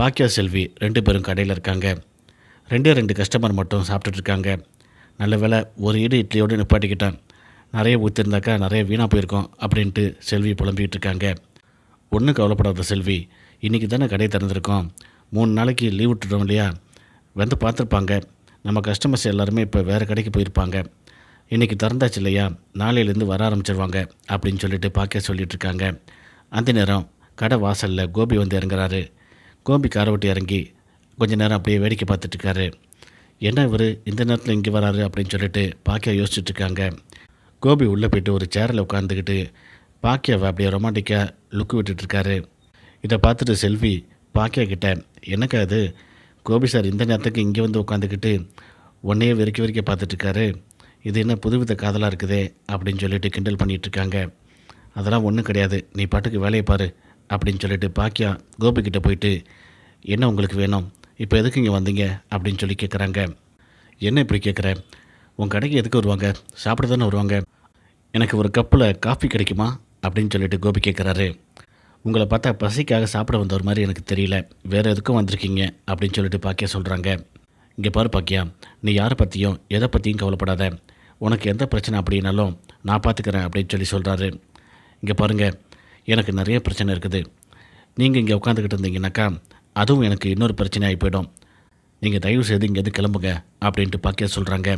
பாக்கியா செல்வி ரெண்டு பேரும் கடையில் இருக்காங்க. ரெண்டே ரெண்டு கஸ்டமர் மட்டும் சாப்பிட்டுட்ருக்காங்க நல்ல வேலை ஒரு ஈடு இட்லியோடு நிப்பாட்டிக்கிட்டேன். நிறைய ஊற்றிருந்தாக்கா நிறைய வீணாக போயிருக்கோம் அப்படின்ட்டு செல்வி புலம்பிக்கிட்டு இருக்காங்க. ஒன்றும் கவலைப்படாத செல்வி இன்றைக்கி தானே கடை திறந்துருக்கோம். மூணு நாளைக்கு லீவ் விட்டுட்டோம் இல்லையா? வந்து பார்த்துருப்பாங்க. நம்ம கஸ்டமர்ஸ் எல்லாருமே இப்போ வேறு கடைக்கு போயிருப்பாங்க. இன்றைக்கி திறந்தாச்சு இல்லையா? நாளையிலேருந்து வர ஆரம்பிச்சிருவாங்க அப்படின்னு சொல்லிட்டு பாக்கியா சொல்லிகிட்ருக்காங்க அந்த நேரம் கடை வாசலில் கோபி வந்து இறங்குறாரு. கோபி காரை விட்டு இறங்கி கொஞ்ச நேரம் அப்படியே வேடிக்கை பார்த்துட்ருக்காரு. என்ன இவர்? இந்த நேரத்தில் இங்கே வராரு? அப்படின்னு சொல்லிட்டு பாக்கியா யோசிச்சுட்ருக்காங்க. கோபி உள்ளே போயிட்டு ஒரு சேரில் உட்காந்துக்கிட்டு பாக்கியாவை அப்படியே ரொமான்டிக்காக லுக்கு விட்டுட்ருக்காரு. இதை பார்த்துட்டு செல்வி பாக்கியா கிட்ட என்னக்கா அது கோபி சார் இந்த நேரத்துக்கு இங்கே வந்து உட்காந்துக்கிட்டு உன்னையே வெறிக்க வெறிக்க பார்த்துட்ருக்காரு. இது என்ன புதுவித காதலாக இருக்குதே? அப்படின்னு சொல்லிட்டு கிண்டல் பண்ணிகிட்ருக்காங்க அதெல்லாம் ஒன்றும் கிடையாது. நீ பாட்டுக்கு வேலையை பாரு. அப்படின்னு சொல்லிட்டு பாக்கியா கோபிக்கிட்ட போயிட்டு என்ன உங்களுக்கு வேணும்? இப்போ எதுக்கு இங்கே வந்தீங்க? அப்படின்னு சொல்லி கேட்குறாங்க என்ன இப்படி கேட்குற உன் கடைக்கு எதுக்கு வருவாங்க? சாப்பிட தானே வருவாங்க? எனக்கு ஒரு கப்பில் காஃபி கிடைக்குமா? அப்படின்னு சொல்லிட்டு கோபி கேட்குறாரு உங்களை பார்த்தா பசிக்காக சாப்பிட வந்த ஒரு மாதிரி எனக்கு தெரியல. வேறு எதுக்கும் வந்திருக்கீங்க? அப்படின்னு சொல்லிட்டு பாக்கியா சொல்கிறாங்க இங்கே பாரு பாக்கியா நீ யாரை பற்றியும் எதை பற்றியும் கவலைப்படாத. உனக்கு எந்த பிரச்சனை அப்படின்னாலும் நான் பார்த்துக்கிறேன் அப்படின்னு சொல்லி சொல்கிறாரு இங்கே பாருங்கள் எனக்கு நிறைய பிரச்சனை இருக்குது. நீங்கள் இங்கே உட்காந்துக்கிட்டு இருந்தீங்கன்னாக்கா அதுவும் எனக்கு இன்னொரு பிரச்சனையாகி போயிடும். நீங்கள் தயவு செய்து இங்கேருந்து கிளம்புங்க அப்படின்ட்டு பாக்கியா சொல்கிறாங்க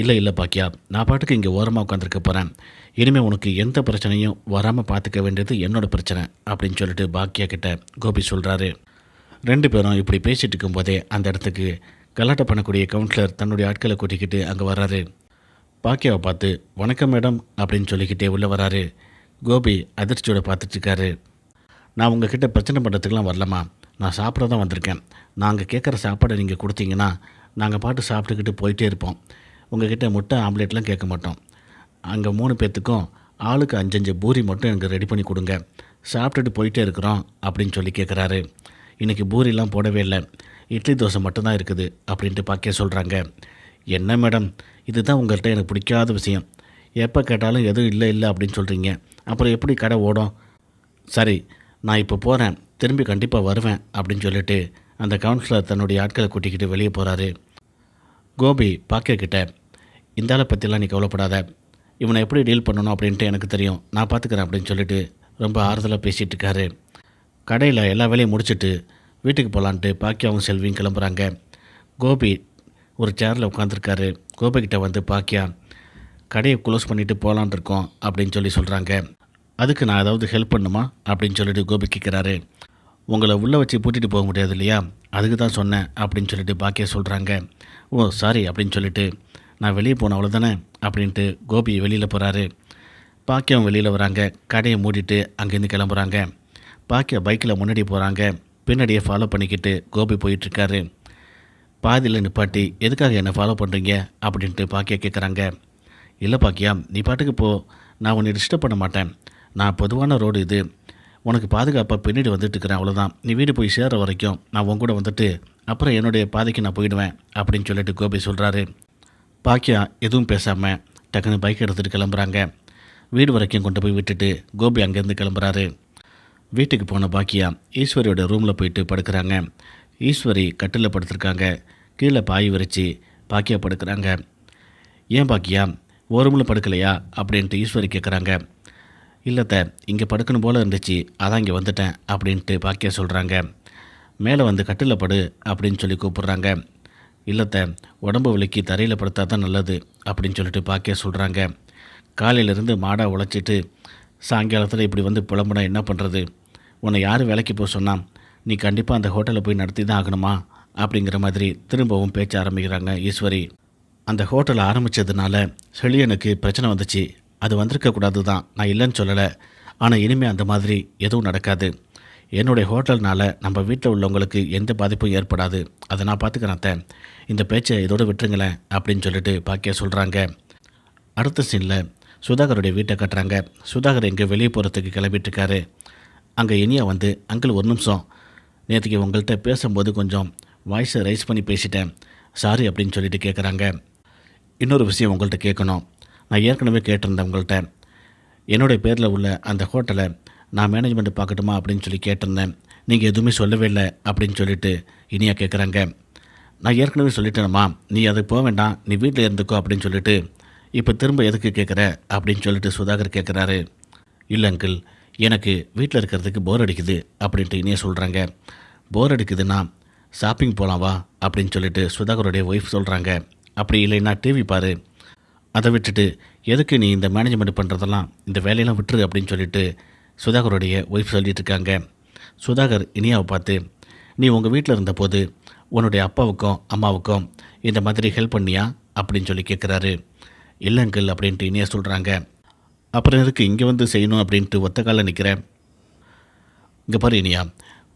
இல்லை இல்லை பாக்கியா நான் பாட்டுக்கு இங்கே ஓரமாக உட்காந்துருக்க போகிறேன் இனிமேல் உனக்கு எந்த பிரச்சனையும் வராமல் பார்த்துக்க வேண்டியது என்னோடய பிரச்சனை அப்படின்னு சொல்லிட்டு பாக்கியா கிட்ட கோபி சொல்கிறாரு ரெண்டு பேரும் இப்படி பேசிகிட்டு இருக்கும்போதே அந்த இடத்துக்கு கலாட்டம் பண்ணக்கூடிய கவுன்சிலர் தன்னுடைய ஆட்களை கூட்டிக்கிட்டு அங்கே வர்றாரு. பாக்கியாவை பார்த்து வணக்கம் மேடம் அப்படின்னு சொல்லிக்கிட்டே உள்ளே வராரு கோபி அதிர்ச்சியோட பார்த்துட்ருக்காரு. நான் உங்ககிட்ட பிரச்சனை பண்ணுறதுக்கெலாம் வரலாமா நான் சாப்பிட தான் வந்திருக்கேன் நாங்கள் கேட்குற சாப்பாடை நீங்கள் கொடுத்தீங்கன்னா நாங்கள் பாட்டு சாப்பிட்டுக்கிட்டு போயிட்டே இருப்போம். உங்ககிட்ட முட்டை ஆம்லேட்லாம் கேட்க மாட்டோம். அங்கே மூணு பேர்த்துக்கும் ஆளுக்கு அஞ்சஞ்சு பூரி மட்டும் எனக்கு ரெடி பண்ணி கொடுங்க. சாப்பிட்டுட்டு போயிட்டே இருக்கிறோம் அப்படின்னு சொல்லி கேட்குறாரு இன்றைக்கி பூரிலாம் போடவே இல்லை. இட்லி தோசை மட்டும்தான் இருக்குது அப்படின்ட்டு பாக்கிய சொல்கிறாங்க என்ன மேடம்? இதுதான் உங்கள்கிட்ட எனக்கு பிடிக்காத விஷயம். எப்போ கேட்டாலும் எதுவும் இல்லை இல்லை அப்படின்னு சொல்கிறீங்க அப்புறம் எப்படி கடை ஓடும்? சரி நான் இப்போ போகிறேன் திரும்பி கண்டிப்பாக வருவேன் அப்படின்னு சொல்லிட்டு அந்த கவுன்சிலர் தன்னுடைய ஆட்களை கூட்டிக்கிட்டு வெளியே போகிறாரு கோபி பாக்கக்கிட்ட இந்த ஆளை பற்றிலாம் நீ கவலைப்படாத. இவனை எப்படி டீல் பண்ணணும் அப்படின்ட்டு எனக்கு தெரியும். நான் பார்த்துக்கிறேன் அப்படின்னு சொல்லிட்டு ரொம்ப ஆறுதலாக பேசிகிட்டு இருக்காரு. கடையில் எல்லா வேலையும் முடிச்சுட்டு வீட்டுக்கு போகலான்ட்டு பாக்கியாவும் செல்வியும் கிளம்புறாங்க. கோபி ஒரு சேரில் உட்காந்துருக்காரு கோபிக்கிட்ட வந்து பாக்கியா கடையை க்ளோஸ் பண்ணிவிட்டு போகலான் இருக்கோம் அப்படின்னு சொல்லி சொல்கிறாங்க அதுக்கு நான் ஏதாவது ஹெல்ப் பண்ணுமா? அப்படின்னு சொல்லிட்டு கோபி கேட்குறாரு உங்களை உள்ளே வச்சு பூட்டிட்டு போக முடியாது இல்லையா? அதுக்கு தான் சொன்னேன் அப்படின்னு சொல்லிட்டு பாக்கியா சொல்கிறாங்க ஓ சாரி அப்படின்னு சொல்லிட்டு நான் வெளியே போனேன் அவ்வளோதானே அப்படின்ட்டு கோபி வெளியில் போகிறாரு பாக்கியம் வெளியில் வராங்க. கடையை மூடிட்டு அங்கேருந்து கிளம்புறாங்க. பாக்கியா பைக்கில் முன்னாடி போகிறாங்க பின்னாடியே ஃபாலோ பண்ணிக்கிட்டு கோபி போயிட்டுருக்காரு பாதியில் நிப்பாட்டி எதுக்காக என்னை ஃபாலோ பண்ணுறீங்க அப்படின்ட்டு பாக்கியா கேட்குறாங்க இல்லை பாக்கியா நீ பாட்டுக்கு போ. நான் உன்னை டிஸ்டர்ப் பண்ண மாட்டேன். நான் பொதுவான ரோடு இது. உனக்கு பாதுகாப்பாக பின்னாடி வந்துட்டு இருக்கிறேன் அவ்வளோதான் நீ வீடு போய் சேர்கிற வரைக்கும் நான் உன் கூட வந்துட்டு அப்புறம் என்னுடைய பாதைக்கு நான் போயிடுவேன் அப்படின்னு சொல்லிட்டு கோபி சொல்கிறாரு பாக்கியா எதுவும் பேசாமல் டக்குன்னு பைக் எடுத்துகிட்டு கிளம்புறாங்க. வீடு வரைக்கும் கொண்டு போய் விட்டுட்டு கோபி அங்கேருந்து கிளம்புறாரு. வீட்டுக்கு போன பாக்கியா ஈஸ்வரியோட ரூமில் போயிட்டு படுக்கிறாங்க. ஈஸ்வரி கட்டில் படுத்திருக்காங்க. கீழே பாய் விரித்து பாக்கியா படுக்கிறாங்க. ஏன் பாக்கியா ஒரு படுக்கலையா? அப்படின்ட்டு ஈஸ்வரி கேட்குறாங்க இல்லைத்த இங்கே படுக்கணும் போல் இருந்துச்சு. அதான் இங்கே வந்துட்டேன் அப்படின்ட்டு பாக்கியா சொல்கிறாங்க மேலே வந்து கட்டில் படு அப்படின்னு சொல்லி கூப்பிட்றாங்க. இல்லைத்த உடம்பு வலிக்கு தரையில் படுத்தா தான் நல்லது அப்படின்னு சொல்லிட்டு பாக்கியா சொல்கிறாங்க காலையிலேருந்து மாடாக உழைச்சிட்டு சாயங்காலத்தில் இப்படி வந்து புலம்புனா என்ன பண்ணுறது உன்னை யார் வேலைக்கு போக சொன்னால் நீ கண்டிப்பாக அந்த ஹோட்டலில் போய் நடத்தி தான் ஆகணுமா? அப்படிங்கிற மாதிரி திரும்பவும் பேச்ச ஆரம்பிக்கிறாங்க ஈஸ்வரி. அந்த ஹோட்டலை ஆரம்பித்ததுனால செழியனுக்கு பிரச்சனை வந்துச்சு. அது வந்திருக்கக்கூடாது தான் நான் இல்லைன்னு சொல்லலை. ஆனால் இனிமேல் அந்த மாதிரி எதுவும் நடக்காது. என்னுடைய ஹோட்டல்னால் நம்ம வீட்டில் உள்ளவங்களுக்கு எந்த பாதிப்பும் ஏற்படாது. அதை நான் பார்த்துக்கிறேன் அத்தை. இந்த பேச்சை இதோடு விட்டுருங்களேன் அப்படின்னு சொல்லிட்டு பாக்கியா சொல்கிறாங்க அடுத்த சீனில் சுதாகருடைய வீட்டை கட்டுறாங்க. சுதாகர் எங்கே வெளியே போகிறதுக்கு கிளம்பிட்டுருக்காரு. அங்கே இனியா வந்து அங்கிள் ஒரு நிமிஷம். நேற்றுக்கு உங்கள்கிட்ட பேசும்போது கொஞ்சம் வாய்ஸை ரைஸ் பண்ணி பேசிட்டேன். சாரி அப்படின்னு சொல்லிட்டு கேட்குறாங்க இன்னொரு விஷயம் உங்கள்கிட்ட கேட்கணும். நான் ஏற்கனவே கேட்டிருந்தேன் உங்கள்கிட்ட என்னுடைய பேரில் உள்ள அந்த ஹோட்டலை நான் மேனேஜ்மெண்ட் பார்க்கட்டுமா அப்படின்னு சொல்லி கேட்டிருந்தேன். நீங்கள் எதுவுமே சொல்லவே இல்லை அப்படின்னு சொல்லிட்டு இனியா கேட்குறாங்க நான் ஏற்கனவே சொல்லிட்டேனம்மா. நீ அதுக்கு போக வேண்டாம். நீ வீட்டில் இருந்துக்கோ அப்படின்னு சொல்லிட்டு இப்போ திரும்ப எதுக்கு கேட்குற அப்படின்னு சொல்லிட்டு சுதாகர் கேட்குறாரு இல்லை அங்கிள் எனக்கு வீட்டில் இருக்கிறதுக்கு போர் அடிக்குது அப்படின்ட்டு இனியே சொல்கிறாங்க போர் அடிக்குதுன்னா ஷாப்பிங் போகலாம் வா அப்படின்னு சொல்லிட்டு சுதாகருடைய ஒய்ஃப் சொல்கிறாங்க அப்படி இல்லைன்னா டிவி பாரு. அதை விட்டுட்டு எதுக்கு நீ இந்த மேனேஜ்மெண்ட் பண்ணுறதெல்லாம் இந்த வேலையெல்லாம் விட்டுரு அப்படின்னு சொல்லிட்டு சுதாகருடைய ஒய்ஃப் சொல்லிட்டு இருக்காங்க. சுதாகர் இனியாவை பார்த்து நீ உங்கள் வீட்டில் இருந்தபோது உன்னுடைய அப்பாவுக்கும் அம்மாவுக்கும் இந்த மாதிரி ஹெல்ப் பண்ணியா? அப்படின்னு சொல்லி கேட்குறாரு இல்லை அங்கிள் அப்படின்ட்டு இனியா சொல்கிறாங்க அப்புறம் இருக்குது இங்கே வந்து செய்யணும்? அப்படின்ட்டு ஒத்த காலில் நிற்கிறேன் இங்கே பாரு இனியா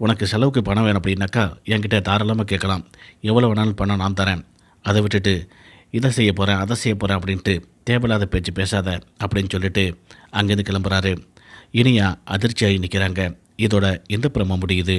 உனக்கு செலவுக்கு பணம் வேணும் அப்படின்னாக்கா என்கிட்ட தாராளமாக கேட்கலாம். எவ்வளோ வேணாலும் பணம் நான் தரேன். அதை விட்டுட்டு இதை செய்ய போகிறேன் அதை செய்ய போகிறேன் அப்படின்ட்டு தேவையில்லாத பேச்சு பேசாத அப்படின்னு சொல்லிட்டு அங்கேருந்து கிளம்புறாரு. இனியா அதிர்ச்சியாகி நிற்கிறாங்க. இதோட எந்த பிரம முடியுது?